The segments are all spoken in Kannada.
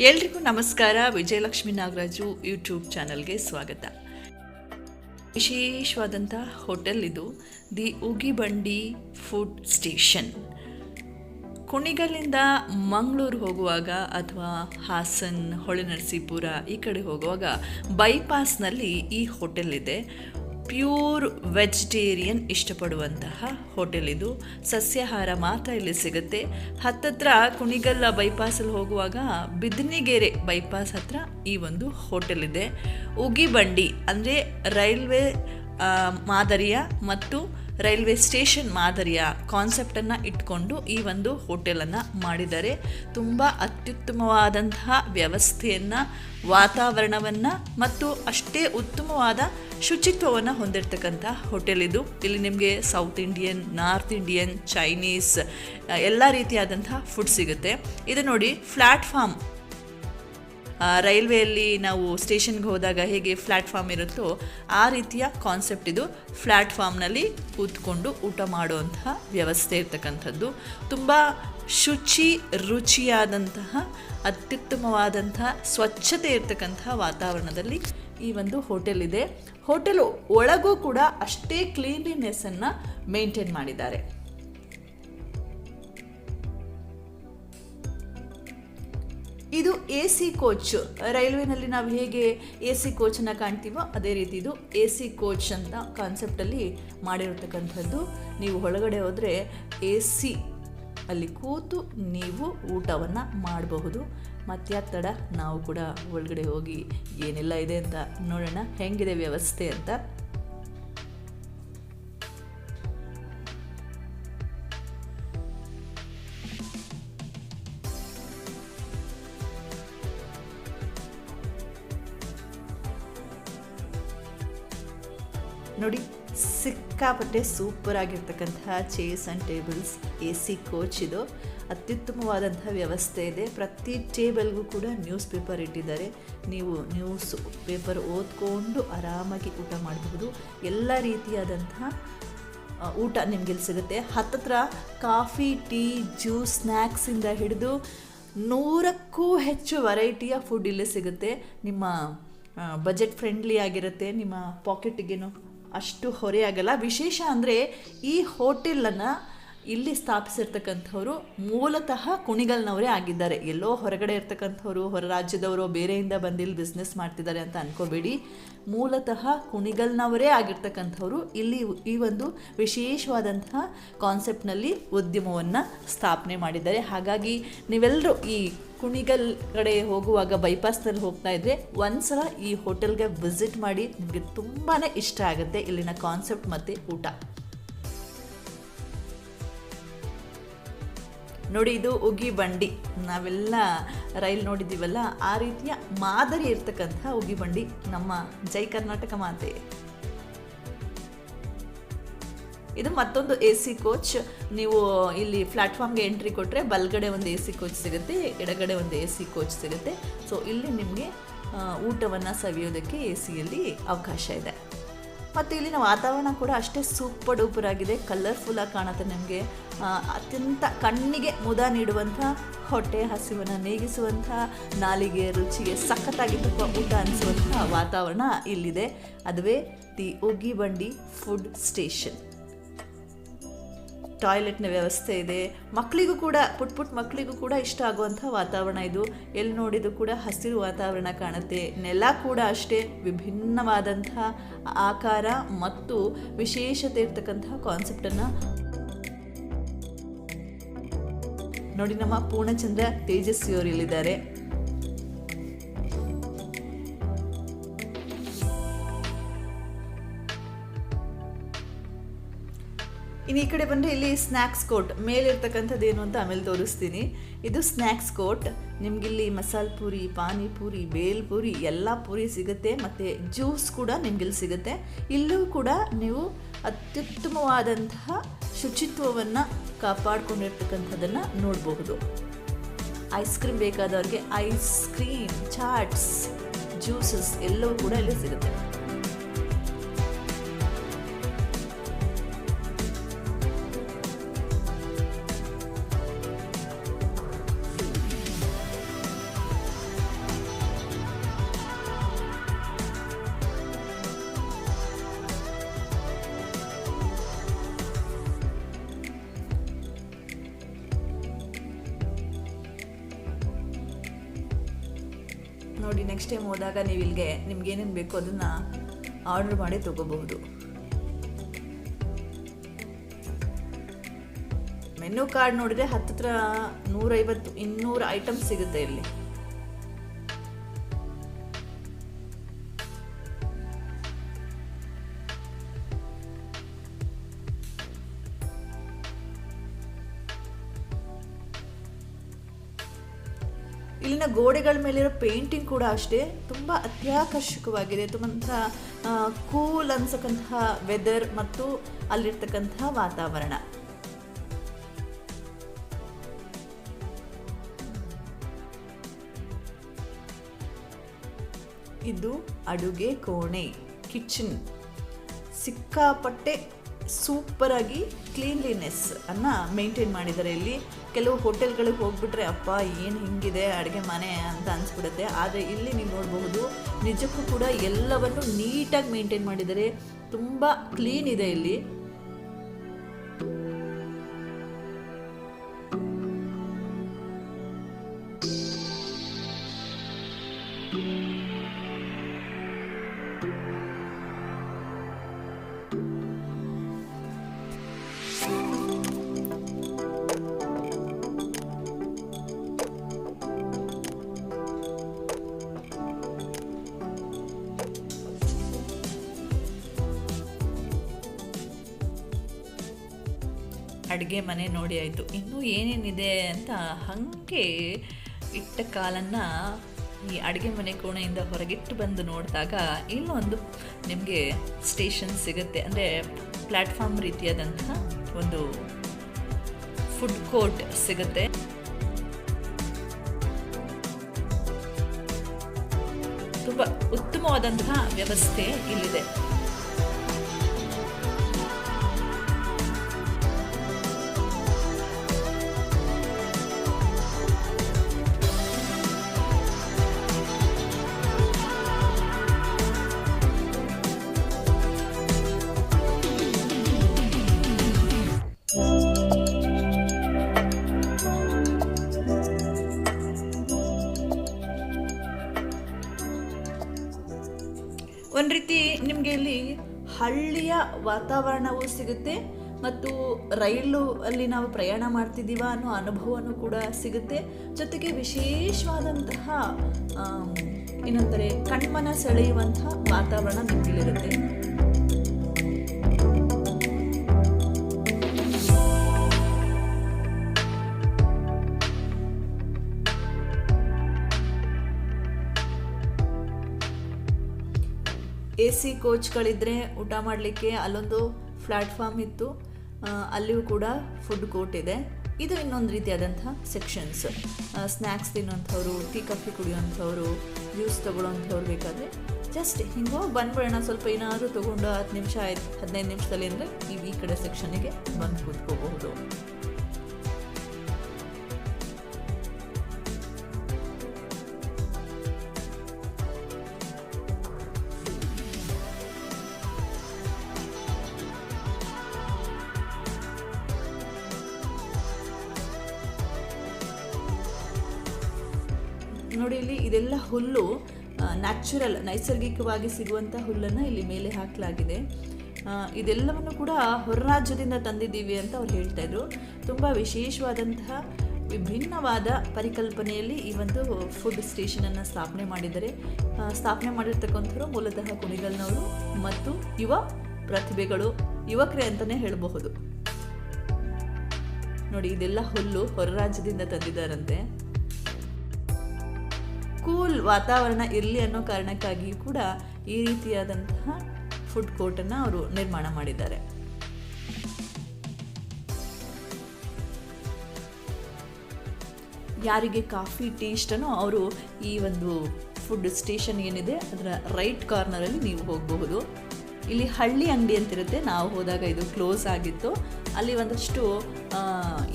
ಎಲ್ರಿಗೂ ನಮಸ್ಕಾರ. ವಿಜಯಲಕ್ಷ್ಮಿ ನಾಗರಾಜು ಯೂಟ್ಯೂಬ್ ಚಾನಲ್ಗೆ ಸ್ವಾಗತ. ವಿಶೇಷವಾದಂಥ ಹೋಟೆಲ್ ಇದು. The Ugibandi food station. ಕುಣಿಗಲ್ಲಿಂದ Mangaluru ಹೋಗುವಾಗ ಅಥವಾ ಹಾಸನ್ ಹೊಳೆನರಸೀಪುರ ಈ ಕಡೆ ಹೋಗುವಾಗ ಬೈಪಾಸ್ನಲ್ಲಿ ಈ ಹೋಟೆಲ್ ಇದೆ. ಪ್ಯೂರ್ ವೆಜಿಟೇರಿಯನ್ ಇಷ್ಟಪಡುವಂತಹ ಹೋಟೆಲ್ ಇದು. ಸಸ್ಯಾಹಾರ ಮಾತ್ರ ಇಲ್ಲಿ ಸಿಗುತ್ತೆ. ಹತ್ತತ್ರ ಕುಣಿಗಲ್ಲ ಬೈಪಾಸಲ್ಲಿ ಹೋಗುವಾಗ ಬಿದಿನಿಗೆರೆ ಬೈಪಾಸ್ ಹತ್ರ ಈ ಒಂದು ಹೋಟೆಲ್ ಇದೆ. ಉಗಿಬಂಡಿ ಅಂದರೆ ರೈಲ್ವೆ ಮಾದರಿಯ ಮತ್ತು ರೈಲ್ವೆ ಸ್ಟೇಷನ್ ಮಾದರಿಯ ಕಾನ್ಸೆಪ್ಟನ್ನು ಇಟ್ಕೊಂಡು ಈ ಒಂದು ಹೋಟೆಲನ್ನು ಮಾಡಿದ್ದಾರೆ ತುಂಬ ಅತ್ಯುತ್ತಮವಾದಂತಹ ವ್ಯವಸ್ಥೆಯನ್ನು ವಾತಾವರಣವನ್ನು ಮತ್ತು ಅಷ್ಟೇ ಉತ್ತಮವಾದ ಶುಚಿತ್ವವನ್ನು ಹೊಂದಿರತಕ್ಕಂಥ ಹೋಟೆಲ್ ಇದು. ಇಲ್ಲಿ ನಿಮಗೆ south Indian north Indian Chinese ಎಲ್ಲ ರೀತಿಯಾದಂತಹ ಫುಡ್ ಸಿಗುತ್ತೆ. ಇದು ನೋಡಿ ಪ್ಲ್ಯಾಟ್ಫಾರ್ಮ್ ಆ, ರೈಲ್ವೆಯಲ್ಲಿ ನಾವು ಸ್ಟೇಷನ್ಗೆ ಹೋದಾಗ ಹೇಗೆ ಫ್ಲಾಟ್ಫಾರ್ಮ್ ಇರುತ್ತೋ ಆ ರೀತಿಯ ಕಾನ್ಸೆಪ್ಟ್ ಇದು. ಫ್ಲಾಟ್ಫಾರ್ಮ್ನಲ್ಲಿ ಕೂತ್ಕೊಂಡು ಊಟ ಮಾಡುವಂತಹ ವ್ಯವಸ್ಥೆ ಇರ್ತಕ್ಕಂಥದ್ದು. ತುಂಬ ಶುಚಿ, ರುಚಿಯಾದಂತಹ, ಅತ್ಯುತ್ತಮವಾದಂತಹ, ಸ್ವಚ್ಛತೆ ಇರ್ತಕ್ಕಂತಹ ವಾತಾವರಣದಲ್ಲಿ ಈ ಒಂದು ಹೋಟೆಲ್ ಇದೆ. ಹೋಟೆಲ್ ಒಳಗೂ ಕೂಡ ಅಷ್ಟೇ ಕ್ಲೀನ್ಲಿನೆಸ್ಸನ್ನು ಮೇಂಟೈನ್ ಮಾಡಿದ್ದಾರೆ. ಇದು ಎ ಸಿ ಕೋಚ್ ರೈಲ್ವೆನಲ್ಲಿ ನಾವು ಹೇಗೆ ಎ ಸಿ ಕೋಚನ್ನು ಕಾಣ್ತೀವೋ ಅದೇ ರೀತಿ ಇದು ಎ ಸಿ ಕೋಚ್ ಅಂತ ಕಾನ್ಸೆಪ್ಟಲ್ಲಿ ಮಾಡಿರತಕ್ಕಂಥದ್ದು. ನೀವು ಒಳಗಡೆ ಹೋದರೆ ಎ ಸಿ ಅಲ್ಲಿ ಕೂತು ನೀವು ಊಟವನ್ನು ಮಾಡಬಹುದು. ಮತ್ಯಾಕ್ ತಡ ನಾವು ಕೂಡ ಒಳಗಡೆ ಹೋಗಿ ಏನೆಲ್ಲ ಇದೆ ಅಂತ ನೋಡೋಣ. ಹೆಂಗಿದೆ ವ್ಯವಸ್ಥೆ ಅಂತ. ನೋಡಿ, ಸಿಕ್ಕಾಪಟ್ಟೆ super ಆಗಿರ್ತಕ್ಕಂತಹ chairs and tables A C coach ಇದು. ಅತ್ಯುತ್ತಮವಾದಂತಹ ವ್ಯವಸ್ಥೆ ಇದೆ. ಪ್ರತಿ ಟೇಬಲ್ಗೂ ಕೂಡ ನ್ಯೂಸ್ ಪೇಪರ್ ಇಟ್ಟಿದ್ದಾರೆ. ನೀವು ನ್ಯೂಸ್ ಪೇಪರ್ ಓದ್ಕೊಂಡು ಆರಾಮಾಗಿ ಊಟ ಮಾಡಬಹುದು. ಎಲ್ಲ ರೀತಿಯಾದಂತಹ ಊಟ ನಿಮಗೆ ಇಲ್ಲಿ ಸಿಗುತ್ತೆ. ಹತ್ತತ್ರ ಕಾಫಿ ಟೀ ಜ್ಯೂಸ್ ಸ್ನ್ಯಾಕ್ಸಿಂದ ಹಿಡಿದು ನೂರಕ್ಕೂ ಹೆಚ್ಚು ವೆರೈಟಿಯ ಫುಡ್ ಇಲ್ಲಿ ಸಿಗುತ್ತೆ. ನಿಮ್ಮ ಬಜೆಟ್ ಫ್ರೆಂಡ್ಲಿ ಆಗಿರುತ್ತೆ. ನಿಮ್ಮ ಪಾಕೆಟಿಗೇನು ಅಷ್ಟು ಹೊರೆಯಾಗಲ್ಲ ವಿಶೇಷ ಅಂದರೆ ಈ ಹೋಟೆಲನ್ನು ಇಲ್ಲಿ ಸ್ಥಾಪಿಸಿರ್ತಕ್ಕಂಥವ್ರು ಮೂಲತಃ ಕುಣಿಗಲ್ನವರೇ ಆಗಿದ್ದಾರೆ. ಎಲ್ಲೋ ಹೊರಗಡೆ ಇರ್ತಕ್ಕಂಥವ್ರು, ಹೊರ ರಾಜ್ಯದವರು, ಬೇರೆಯಿಂದ ಬಂದು ಇಲ್ಲಿ ಬಿಸ್ನೆಸ್ ಮಾಡ್ತಿದ್ದಾರೆ ಅಂತ ಅನ್ಕೋಬೇಡಿ. ಮೂಲತಃ ಕುಣಿಗಲ್ನವರೇ ಆಗಿರ್ತಕ್ಕಂಥವ್ರು ಇಲ್ಲಿ ಈ ಒಂದು ವಿಶೇಷವಾದಂತಹ ಕಾನ್ಸೆಪ್ಟ್ನಲ್ಲಿ ಉದ್ಯಮವನ್ನು ಸ್ಥಾಪನೆ ಮಾಡಿದ್ದಾರೆ. ಹಾಗಾಗಿ ನೀವೆಲ್ಲರೂ ಈ ಕುಣಿಗಲ್ ಕಡೆ ಹೋಗುವಾಗ ಬೈಪಾಸ್ನಲ್ಲಿ ಹೋಗ್ತಾ ಇದ್ರೆ ಒಂದ್ಸಲ ಈ ಹೋಟೆಲ್ಗೆ ವಿಸಿಟ್ ಮಾಡಿ ನಿಮಗೆ ತುಂಬಾ ಇಷ್ಟ ಆಗುತ್ತೆ ಇಲ್ಲಿನ ಕಾನ್ಸೆಪ್ಟ್ ಮತ್ತು ಊಟ. ನೋಡಿ ಇದು ಉಗಿ ಬಂಡಿ. ನಾವೆಲ್ಲ ರೈಲ್ ನೋಡಿದ್ದೀವಲ್ಲ, ಆ ರೀತಿಯ ಮಾದರಿ ಇರ್ತಕ್ಕಂಥ ಉಗಿ ಬಂಡಿ ನಮ್ಮ ಜೈ ಕರ್ನಾಟಕ ಮಾತೆ. ಇದು ಮತ್ತೊಂದು ಎ ಸಿ ಕೋಚ್ ನೀವು ಇಲ್ಲಿ ಪ್ಲಾಟ್ಫಾರ್ಮ್ಗೆ ಎಂಟ್ರಿ ಕೊಟ್ಟರೆ ಬಲ್ಗಡೆ ಒಂದು ಎ ಸಿ ಕೋಚ್ ಸಿಗುತ್ತೆ, ಎಡಗಡೆ ಒಂದು ಎ ಸಿ ಕೋಚ್ ಸಿಗುತ್ತೆ. ಸೊ ಇಲ್ಲಿ ನಿಮಗೆ ಊಟವನ್ನು ಸವಿಯೋದಕ್ಕೆ ಎ ಸಿಯಲ್ಲಿ ಅವಕಾಶ ಇದೆ. ಮತ್ತು ಇಲ್ಲಿನ ವಾತಾವರಣ ಕೂಡ ಅಷ್ಟೇ ಸೂಪರ್ ಡೂಪರ್ ಆಗಿದೆ. ಕಲರ್ಫುಲ್ಲಾಗಿ ಕಾಣುತ್ತೆ ನಿಮಗೆ. ಅತ್ಯಂತ ಕಣ್ಣಿಗೆ ಮುದ ನೀಡುವಂಥ ಹೊಟ್ಟೆ ಹಸಿವನ್ನು ನೀಗಿಸುವಂಥ ನಾಲಿಗೆ ರುಚಿಗೆ ಸಖತ್ತಾಗಿ ತುಂಬ ಊಟ ಅನಿಸುವಂಥ ವಾತಾವರಣ ಇಲ್ಲಿದೆ. ಅದುವೇ ದಿ ಉಗಿ ಬಂಡಿ ಫುಡ್ ಸ್ಟೇಷನ್ ಟಾಯ್ಲೆಟ್ನ ವ್ಯವಸ್ಥೆ ಇದೆ. ಮಕ್ಕಳಿಗೂ ಕೂಡ, ಪುಟ್ ಪುಟ್ ಮಕ್ಕಳಿಗೂ ಕೂಡ ಇಷ್ಟ ಆಗುವಂಥ ವಾತಾವರಣ ಇದು. ಎಲ್ಲಿ ನೋಡಿದ್ರು ಕೂಡ ಹಸಿರು ವಾತಾವರಣ ಕಾಣುತ್ತೆ. ನೆಲ ಕೂಡ ಅಷ್ಟೇ ವಿಭಿನ್ನವಾದಂಥ ಆಕಾರ ಮತ್ತು ವಿಶೇಷತೆ ಇರ್ತಕ್ಕಂತಹ ಕಾನ್ಸೆಪ್ಟನ್ನು ನೋಡಿ ನಮ್ಮ ಪೂರ್ಣಚಂದ್ರ ತೇಜಸ್ವಿಯವರು ಇಲ್ಲಿದ್ದಾರೆ. ಇನ್ನು ಈ ಕಡೆ ಬಂದರೆ ಇಲ್ಲಿ ಸ್ನ್ಯಾಕ್ಸ್ ಕೋಟ್ ಮೇಲಿರ್ತಕ್ಕಂಥದ್ದು ಏನು ಅಂತ ಆಮೇಲೆ ತೋರಿಸ್ತೀನಿ. ಇದು ಸ್ನ್ಯಾಕ್ಸ್ ಕೋಟ್ ನಿಮಗಿಲ್ಲಿ ಮಸಾಲೆ ಪೂರಿ, ಪಾನಿಪೂರಿ, ಬೇಲ್ ಪೂರಿ ಎಲ್ಲ ಪೂರಿ ಸಿಗುತ್ತೆ. ಮತ್ತು ಜ್ಯೂಸ್ ಕೂಡ ನಿಮಗಿಲ್ಲಿ ಸಿಗುತ್ತೆ. ಇಲ್ಲೂ ಕೂಡ ನೀವು ಅತ್ಯುತ್ತಮವಾದಂತಹ ಶುಚಿತ್ವವನ್ನು ಕಾಪಾಡಿಕೊಂಡಿರ್ತಕ್ಕಂಥದ್ದನ್ನು ನೋಡಬಹುದು. ಐಸ್ ಕ್ರೀಮ್ ಬೇಕಾದವ್ರಿಗೆ ಐಸ್ ಕ್ರೀಮ್ ಚಾಟ್ಸ್ ಜ್ಯೂಸಸ್ ಎಲ್ಲವೂ ಕೂಡ ಇಲ್ಲಿ ಸಿಗುತ್ತೆ. ನೋಡಿ ನೆಕ್ಸ್ಟ್ ಟೈಮ್ ಹೋದಾಗ ನೀವು ಇಲ್ಲಿಗೆ ನಿಮ್ಗೆ ಏನೇನು ಬೇಕೋ ಅದನ್ನು ಆರ್ಡರ್ ಮಾಡಿ ತಗೋಬಹುದು. ಮೆನು ಕಾರ್ಡ್ ನೋಡಿದ್ರೆ ಹತ್ತತ್ರ ನೂರೈವತ್ತು, ಇನ್ನೂರು ಐಟಮ್ಸ್ ಸಿಗುತ್ತೆ ಇಲ್ಲಿ. ಇಲ್ಲಿನ ಗೋಡೆಗಳ ಮೇಲಿರೋ ಪೇಂಟಿಂಗ್ ಕೂಡ ಅಷ್ಟೇ, ತುಂಬ ಅತ್ಯಾಕರ್ಷಕವಾಗಿದೆ. ತುಂಬ ಕೂಲ್ ಅನ್ಸಕ್ಕಂತಹ ವೆದರ್ ಮತ್ತು ಅಲ್ಲಿರ್ತಕ್ಕಂತಹ ವಾತಾವರಣ. ಇದು ಅಡುಗೆ ಕೋಣೆ ಕಿಚನ್ ಸಿಕ್ಕಾಪಟ್ಟೆ ಸೂಪರಾಗಿ ಕ್ಲೀನ್ಲಿನೆಸ್ ಅನ್ನ ಮೇಂಟೈನ್ ಮಾಡಿದ್ದಾರೆ ಇಲ್ಲಿ. ಕೆಲವು ಹೋಟೆಲ್ಗಳಿಗೆ ಹೋಗ್ಬಿಟ್ರೆ, ಅಪ್ಪ, ಏನು ಹಿಂಗಿದೆ? ಅಡುಗೆ ಮನೆ ಅಂತ ಅನ್ಸ್ಬಿಡುತ್ತೆ. ಆದರೆ ಇಲ್ಲಿ ನೀವು ನೋಡಬಹುದು, ನಿಜಕ್ಕೂ ಕೂಡ ಎಲ್ಲವನ್ನು ನೀಟಾಗಿ ಮೇಂಟೈನ್ ಮಾಡಿದ್ದಾರೆ. ತುಂಬ ಕ್ಲೀನ್ ಇದೆ ಇಲ್ಲಿ. ಅಡುಗೆ ಮನೆ ನೋಡಿ ಆಯಿತು. ಇನ್ನೂ ಏನೇನಿದೆ ಅಂತ ಹಾಗೆ ಇಟ್ಟ ಕಾಲನ್ನು ಈ ಅಡುಗೆ ಮನೆ ಕೋಣೆಯಿಂದ ಹೊರಗಿಟ್ಟು ಬಂದು ನೋಡಿದಾಗ ಇಲ್ಲೊಂದು ನಿಮಗೆ ಸ್ಟೇಷನ್ ಸಿಗುತ್ತೆ. ಅಂದರೆ ಪ್ಲ್ಯಾಟ್ಫಾರ್ಮ್ ರೀತಿಯಾದಂತಹ ಒಂದು ಫುಡ್ ಕೋರ್ಟ್ ಸಿಗುತ್ತೆ. ತುಂಬ ಉತ್ತಮವಾದಂತಹ ವ್ಯವಸ್ಥೆ ಇಲ್ಲಿದೆ. ಒಂದು ರೀತಿ ನಿಮಗೆ ಇಲ್ಲಿ ಹಳ್ಳಿಯ ವಾತಾವರಣವೂ ಸಿಗುತ್ತೆ ಮತ್ತು ರೈಲು ಅಲ್ಲಿ ನಾವು ಪ್ರಯಾಣ ಮಾಡ್ತಿದ್ದೀವ ಅನ್ನೋ ಅನುಭವನೂ ಕೂಡ ಸಿಗುತ್ತೆ. ಜೊತೆಗೆ ವಿಶೇಷವಾದಂತಹ ಏನಂತಾರೆ, ಕಣ್ಮನ ಸೆಳೆಯುವಂತಹ ವಾತಾವರಣ ನಿಮಗಿಲ್ಲಿರುತ್ತೆ. ಎ ಸಿ ಕೋಚ್ಗಳಿದ್ರೆ ಊಟ ಮಾಡಲಿಕ್ಕೆ ಅಲ್ಲೊಂದು ಪ್ಲಾಟ್ಫಾರ್ಮ್ ಇತ್ತು. ಅಲ್ಲಿಯೂ ಕೂಡ ಫುಡ್ ಕೋರ್ಟ್ ಇದೆ. ಇದು ಇನ್ನೊಂದು ರೀತಿಯಾದಂಥ ಸೆಕ್ಷನ್ಸ್. ಸ್ನ್ಯಾಕ್ಸ್ ತಿನ್ನೋಂಥವ್ರು ಟೀ, ಕಾಫಿ ಕುಡಿಯೋಂಥವ್ರು ಜ್ಯೂಸ್ ತೊಗೊಳ್ಳೋಂಥವ್ರು ಬೇಕಾದರೆ ಜಸ್ಟ್ ಹಿಂಗೆ ಹೋಗಿ ಬಂದ್ಬಿಡೋಣ, ಸ್ವಲ್ಪ ಏನಾದರೂ ತೊಗೊಂಡು ಹತ್ತು ನಿಮಿಷ ಆಯ್ತು, ಹದಿನೈದು ನಿಮಿಷದಲ್ಲಿ ಅಂದರೆ ನೀವು ಈ ಕಡೆ ಸೆಕ್ಷನಿಗೆ ಬಂದು ಕೂತ್ಕೋಬಹುದು. ನೋಡಿ ಇಲ್ಲಿ ಇದೆಲ್ಲ ಹುಲ್ಲು ನ್ಯಾಚುರಲ್ ನೈಸರ್ಗಿಕವಾಗಿ ಸಿಗುವಂಥ ಹುಲ್ಲನ್ನು ಇಲ್ಲಿ ಮೇಲೆ ಹಾಕಲಾಗಿದೆ. ಇದೆಲ್ಲವನ್ನು ಕೂಡ ಹೊರರಾಜ್ಯದಿಂದ ತಂದಿದ್ದೀವಿ ಅಂತ ಅವ್ರು ಹೇಳ್ತಾ ಇದ್ರು. ತುಂಬ ವಿಶೇಷವಾದಂತಹ ವಿಭಿನ್ನವಾದ ಪರಿಕಲ್ಪನೆಯಲ್ಲಿ ಈ ಒಂದು ಫುಡ್ ಸ್ಟೇಷನನ್ನು ಸ್ಥಾಪನೆ ಮಾಡಿದ್ದಾರೆ. ಸ್ಥಾಪನೆ ಮಾಡಿರ್ತಕ್ಕಂಥವ್ರು ಮೂಲತಃ ಕುಣಿಗಲ್ನವರು ಮತ್ತು ಯುವ ಪ್ರತಿಭೆಗಳು, ಯುವಕರೇ ಅಂತಲೇ ಹೇಳಬಹುದು. ನೋಡಿ, ಇದೆಲ್ಲ ಹುಲ್ಲು ಹೊರರಾಜ್ಯದಿಂದ ತಂದಿದ್ದಾರಂತೆ. ಕೂಲ್ ವಾತಾವರಣ ಇರಲಿ ಅನ್ನೋ ಕಾರಣಕ್ಕಾಗಿಯೂ ಕೂಡ ಈ ರೀತಿಯಾದಂತಹ ಫುಡ್ ಕೋರ್ಟನ್ನು ಅವರು ನಿರ್ಮಾಣ ಮಾಡಿದ್ದಾರೆ. ಯಾರಿಗೆ ಕಾಫಿ, ಟೀ ಇಷ್ಟನೋ ಅವರು ಈ ಒಂದು ಫುಡ್ ಸ್ಟೇಷನ್ ಏನಿದೆ, ಅದರ ರೈಟ್ ಕಾರ್ನರಲ್ಲಿ ನೀವು ಹೋಗಬಹುದು. ಇಲ್ಲಿ ಹಳ್ಳಿ ಅಂಗಡಿ ಅಂತಿರುತ್ತೆ, ನಾವು ಹೋದಾಗ ಇದು ಕ್ಲೋಸ್ ಆಗಿತ್ತು. ಅಲ್ಲಿ ಒಂದಷ್ಟು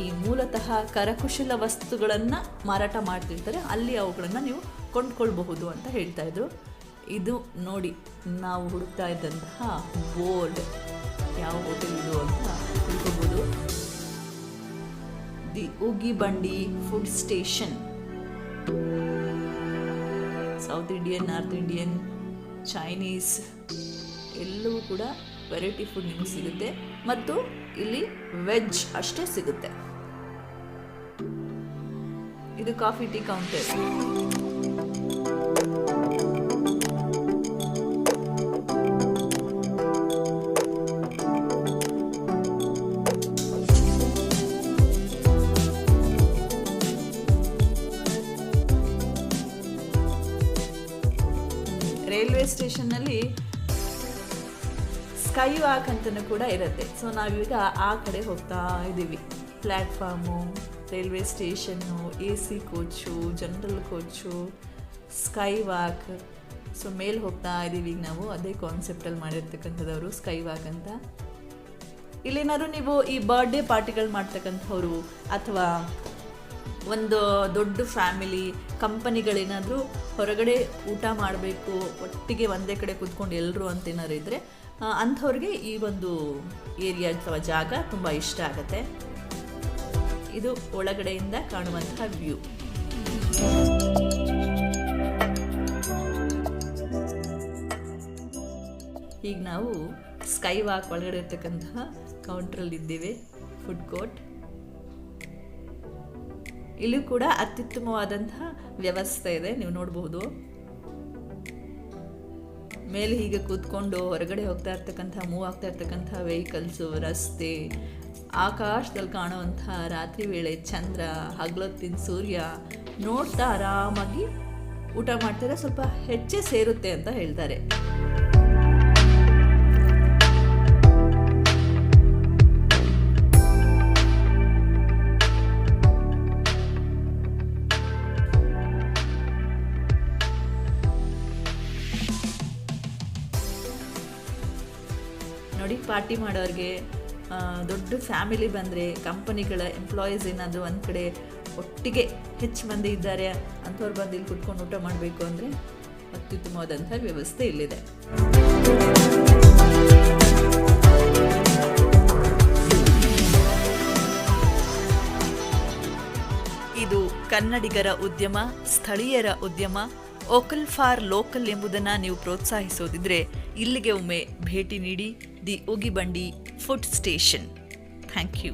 ಈ ಮೂಲತಃ ಕರಕುಶಲ ವಸ್ತುಗಳನ್ನು ಮಾರಾಟ ಮಾಡ್ತಿರ್ತಾರೆ. ಅಲ್ಲಿ ಅವುಗಳನ್ನು ನೀವು ಕೊಂಡ್ಕೊಳ್ಬಹುದು ಅಂತ ಹೇಳ್ತಾ ಇದ್ರು. ಇದು ನೋಡಿ, ನಾವು ಹುಡುಕ್ತಾ ಇದ್ದಂತಹ ಬೋರ್ಡ್. ಯಾವ ಹೋಟೆಲ್ ಇದು ಅಂತ ತಿಳ್ಕೊಬೋದು the Ugibandi food station. South Indian, north Indian, Chinese, ಎಲ್ಲವೂ ಕೂಡ ವೆರೈಟಿ ಫುಡ್ ನಿಮಗೆ ಸಿಗುತ್ತೆ. ಮತ್ತು ಇಲ್ಲಿ ವೆಜ್ ಅಷ್ಟೇ ಸಿಗುತ್ತೆ. ಇದು coffee, tea, counter. Sky walk ಅಂತಲೂ ಕೂಡ ಇರುತ್ತೆ. ಸೊ ನಾವೀಗ ಆ ಕಡೆ ಹೋಗ್ತಾ ಇದ್ದೀವಿ. Platform railway station A C coach general coach sky walk so ಮೇಲೆ ಹೋಗ್ತಾ ಇದ್ದೀವಿ ಈಗ ನಾವು. ಅದೇ ಕಾನ್ಸೆಪ್ಟಲ್ಲಿ ಮಾಡಿರ್ತಕ್ಕಂಥದ್ದವರು ಸ್ಕೈ ವಾಕ್ ಅಂತ. ಇಲ್ಲೇನಾದ್ರು ನೀವು ಈ ಬರ್ಡೇ ಪಾರ್ಟಿಗಳು ಮಾಡ್ತಕ್ಕಂಥವ್ರು ಅಥವಾ ಒಂದು ದೊಡ್ಡ ಫ್ಯಾಮಿಲಿ, ಕಂಪನಿಗಳೇನಾದರೂ ಹೊರಗಡೆ ಊಟ ಮಾಡಬೇಕು, ಒಟ್ಟಿಗೆ ಒಂದೇ ಕಡೆ ಕೂತ್ಕೊಂಡು ಎಲ್ಲರೂ ಅಂತ ಏನಾದ್ರು ಇದ್ದರೆ ಅಂಥವ್ರಿಗೆ ಈ ಒಂದು ಏರಿಯಾ ಅಥವಾ ಜಾಗ ತುಂಬ ಇಷ್ಟ ಆಗುತ್ತೆ. ಇದು ಒಳಗಡೆಯಿಂದ ಕಾಣುವಂತಹ ವ್ಯೂ. ಈಗ ನಾವು ಸ್ಕೈ ವಾಕ್ ಒಳಗಡೆ ಇರ್ತಕ್ಕಂತಹ ಕೌಂಟ್ರಲ್ಲಿ ಇದ್ದೇವೆ ಫುಡ್ ಕೋರ್ಟ್ ಇಲ್ಲೂ ಕೂಡ ಅತ್ಯುತ್ತಮವಾದಂತಹ ವ್ಯವಸ್ಥೆ ಇದೆ, ನೀವು ನೋಡಬಹುದು. ಮೇಲೆ ಹೀಗೆ ಕೂತ್ಕೊಂಡು ಹೊರಗಡೆ ಹೋಗ್ತಾ ಇರ್ತಕ್ಕಂಥ ಮೂವ್ ಆಗ್ತಾ ಇರ್ತಕ್ಕಂಥ ವೆಹಿಕಲ್ಸು ರಸ್ತೆ, ಆಕಾಶದಲ್ಲಿ ಕಾಣುವಂತಹ ರಾತ್ರಿ ವೇಳೆ ಚಂದ್ರ, ಹಗಲೊತ್ತಿನ ಸೂರ್ಯ ನೋಡ್ತಾ ಆರಾಮಾಗಿ ಊಟ ಮಾಡ್ತಾರೆ. ಸ್ವಲ್ಪ ಹೆಚ್ಚೇ ಸೇರುತ್ತೆ ಅಂತ ಹೇಳ್ತಾರೆ. ಪಾರ್ಟಿ ಮಾಡೋರಿಗೆ ದೊಡ್ಡ ಫ್ಯಾಮಿಲಿ ಬಂದರೆ ಕಂಪನಿಗಳ ಎಂಪ್ಲಾಯೀಸ್ ಏನಾದರೂ ಒಂದು ಕಡೆ ಒಟ್ಟಿಗೆ ಹೆಚ್ಚು ಮಂದಿ ಇದ್ದಾರೆ ಅಂಥವ್ರು ಬಂದು ಇಲ್ಲಿ ಕುತ್ಕೊಂಡು ಊಟ ಮಾಡಬೇಕು ಅಂದರೆ ಅತ್ಯುತ್ತಮವಾದಂಥ ವ್ಯವಸ್ಥೆ ಇಲ್ಲಿದೆ. ಇದು ಕನ್ನಡಿಗರ ಉದ್ಯಮ, ಸ್ಥಳೀಯರ ಉದ್ಯಮ ಓಕಲ್ ಫಾರ್ ಲೋಕಲ್ ಎಂಬುದನ್ನು ನೀವು ಪ್ರೋತ್ಸಾಹಿಸೋದಿದ್ರೆ ಇಲ್ಲಿಗೆ ಒಮ್ಮೆ ಭೇಟಿ ನೀಡಿ. The Ugibandi food station thank you